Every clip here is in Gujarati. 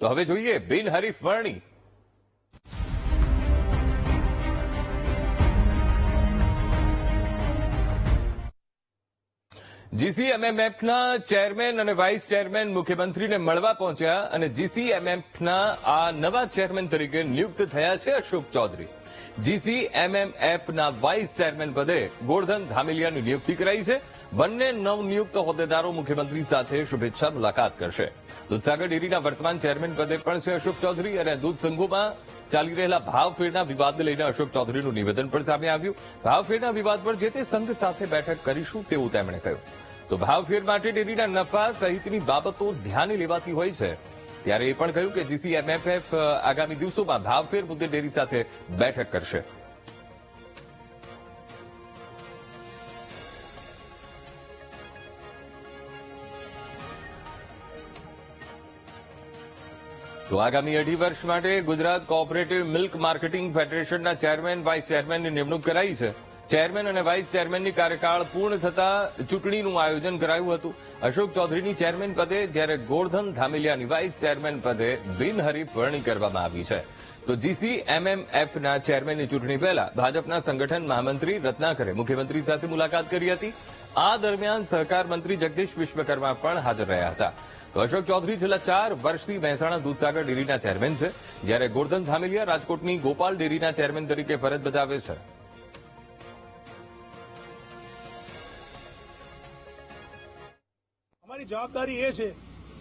તો હવે જોઈએ બિનહરીફ વરણી. જીસીએમએમએફના ચેરમેન અને વાઇસ ચેરમેન મુખ્યમંત્રીને મળવા પહોંચ્યા અને જીસીએમએફના આ નવા ચેરમેન તરીકે નિયુક્ત થયા છે અશોક ચૌધરી. જીસીએમએમએફના વાઇસ ચેરમેન પદે ગોરધન ધામેલિયાની નિયુક્તિ કરાઈ છે. બંને નવનિયુક્ત હોદ્દેદારો મુખ્યમંત્રી સાથે શુભેચ્છા મુલાકાત કરશે. દૂધસાગર ડેરીના વર્તમાન ચેરમેન પદે પણ છે અશોક ચૌધરી અને દૂધ સંઘોમાં ચાલી રહેલા ભાવફેરના વિવાદને લઈને અશોક ચૌધરીનું નિવેદન પણ સામે આવ્યું. ભાવફેરના વિવાદ પર જે તે સંઘ સાથે બેઠક કરીશું તેવું તેમણે કહ્યું. તો ભાવફેર માટે ડેરીના નફા સહિતની બાબતો ધ્યાને લેવાતી હોય છે. ત્યારે એ પણ કહ્યું કે જીસીએમએફએફ આગામી દિવસોમાં ભાવફેર મુદ્દે ડેરી સાથે બેઠક કરશે. તો આગામી અઢી વર્ષ માટે ગુજરાત કોઓપરેટિવ મિલ્ક માર્કેટિંગ ફેડરેશનના ચેરમેન વાઇસ ચેરમેનની નિમણૂક કરાઈ છે. ચેરમેન અને વાઇસ ચેરમેનની કાર્યકાળ પૂર્ણ થતા ચૂંટણીનું આયોજન કરાયું હતું. અશોક ચૌધરીની ચેરમેન પદે જ્યારે ગોરધન ધામેલિયાની વાઇસ ચેરમેન પદે બિનહરીફ વરણી કરવામાં આવી છે. તો જીસીએમએમએફના ચેરમેનની ચૂંટણી પહેલા ભાજપના સંગઠન મહામંત્રી રત્નાકરે મુખ્યમંત્રી સાથે મુલાકાત કરી હતી. આ દરમિયાન સહકાર મંત્રી જગદીશ વિશ્વકર્મા પણ હાજર રહ્યા હતા. તો અશોક ચૌધરી છેલ્લા ચાર વર્ષથી મહેસાણા દૂધસાગર ડેરીના ચેરમેન છે. જ્યારે ગોરધન ધામેલિયા રાજકોટની ગોપાલ ડેરીના ચેરમેન તરીકે ફરજ બજાવે છે. અમારી જવાબદારી એ છે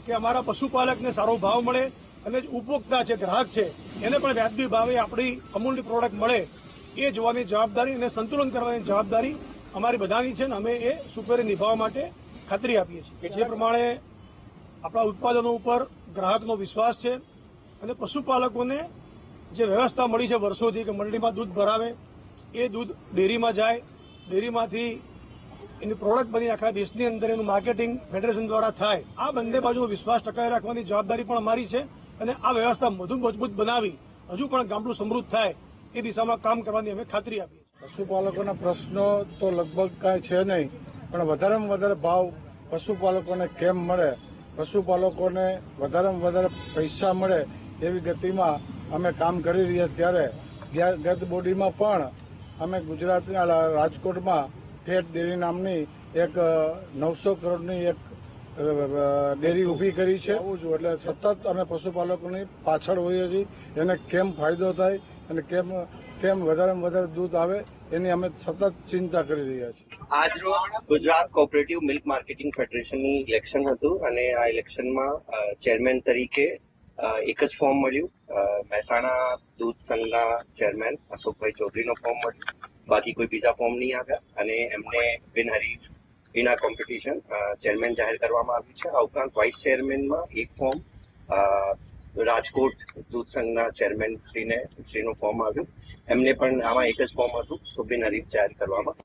કે અમારા પશુપાલકને સારો ભાવ મળે અને ઉપભોક્તા છે ગ્રાહક છે, એને પણ વ્યાજબી ભાવે આપણી અમૂલની પ્રોડક્ટ મળે. એ જોવાની જવાબદારી અને સંતુલન કરવાની જવાબદારી અમારી બધાની છે ને અમે એ સુપેરે નિભાવવા માટે ખાતરી આપીએ છીએ. જે પ્રમાણે આપણા ઉત્પાદનો ઉપર ગ્રાહકનો વિશ્વાસ છે અને પશુપાલકોને જે વ્યવસ્થા મળી છે વર્ષોથી, કે મંડીમાં દૂધ ભરાવે, એ દૂધ ડેરીમાં જાય, ડેરીમાંથી એની પ્રોડક્ટ બની આખા દેશની અંદર એનું માર્કેટિંગ ફેડરેશન દ્વારા થાય. આ બંને બાજુ વિશ્વાસ ટકાવી રાખવાની જવાબદારી પણ અમારી છે અને આ વ્યવસ્થા વધુ મજબૂત બનાવી હજુ પણ ગામડું સમૃદ્ધ થાય એ દિશામાં કામ કરવાની અમે ખાતરી આપી પશુપાલકોના પ્રશ્નો તો લગભગ કાંઈ છે નહીં, પણ વધારેમાં વધારે ભાવ પશુપાલકોને કેમ મળે? પશુપાલકોને વધારેમાં વધારે પૈસા મળે એવી ગતિમાં અમે કામ કરી રહ્યા ત્યારે. ગત બોડીમાં પણ અમે ગુજરાતના રાજકોટમાં ફેટ ડેરી નામની એક નવસો કરોડની એક ડેરી ઊભી કરી છે. એટલે સતત અમે પશુપાલકોની પાછળ હોઈએ છીએ. એને કેમ ફાયદો થાય અને કેમ કેમ વધારેમાં વધારે દૂધ આવે એની અમે સતત ચિંતા કરી રહ્યા છીએ. આજરોજ ગુજરાત કોઓપરેટિવ મિલ્ક માર્કેટિંગ ફેડરેશનની ઇલેક્શન હતું અને આ ઇલેક્શનમાં ચેરમેન તરીકે એક જ ફોર્મ મળ્યું. મહેસાણા દૂધ સંઘના ચેરમેન અશોકભાઈ ચૌધરીનો ફોર્મ મળ્યું. બાકી કોઈ બીજા ફોર્મ નહીં આવ્યા અને એમને બિનહરીફ વિના કોમ્પિટિશન ચેરમેન જાહેર કરવામાં આવ્યું છે. આ ઉપરાંત વાઇસ ચેરમેનમાં એક ફોર્મ રાજકોટ દૂધ સંઘના ચેરમેન શ્રીને, શ્રીનું ફોર્મ આવ્યું. એમને પણ આમાં એક જ ફોર્મ હતું, તો બિનહરીફ જાહેર કરવામાં